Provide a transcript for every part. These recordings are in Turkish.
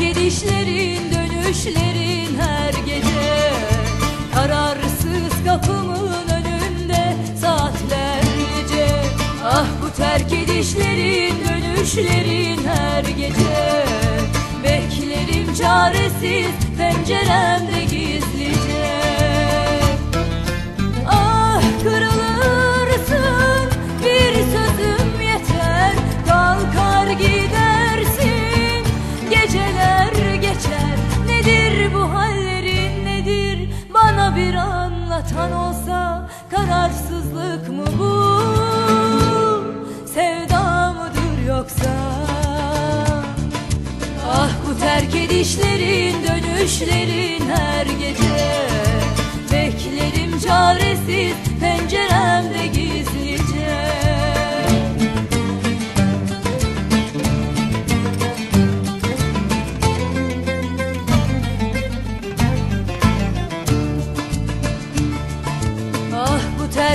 gidişlerin dönüşlerin her gece. Kararsız kapımın önünde saatlerce Ah bu terk edişlerin dönüşlerin her gece. Beklerim çaresiz penceremde gizlice geçer. Nedir bu hallerin nedir? Bana bir anlatan olsa Kararsızlık mı bu? Sevda mıdır yoksa? Ah bu terk edişlerin dönüşlerin her gece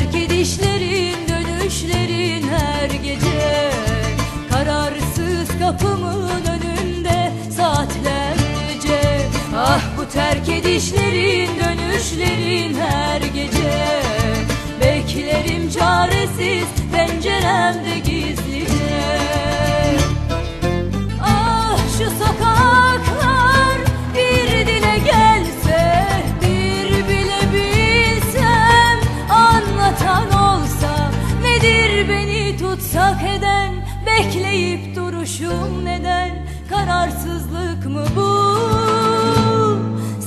terk edişlerin dönüşlerin her gece. Kararsız kapımın önünde saatlerce Ah bu terk edişlerin dönüşlerin her gece. Beklerim çaresiz penceremde tutsak eden bekleyip duruşum neden? Kararsızlık mı bu?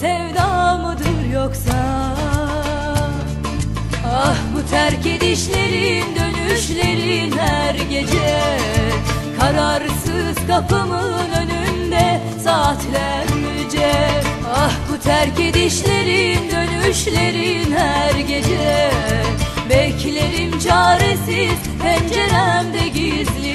Sevda mıdır yoksa? Ah bu terk edişlerin dönüşlerin her gece. Kararsız kapımın önünde saatlerce. Ah bu terk edişlerin dönüşlerin her gece çaresiz penceremde gizlice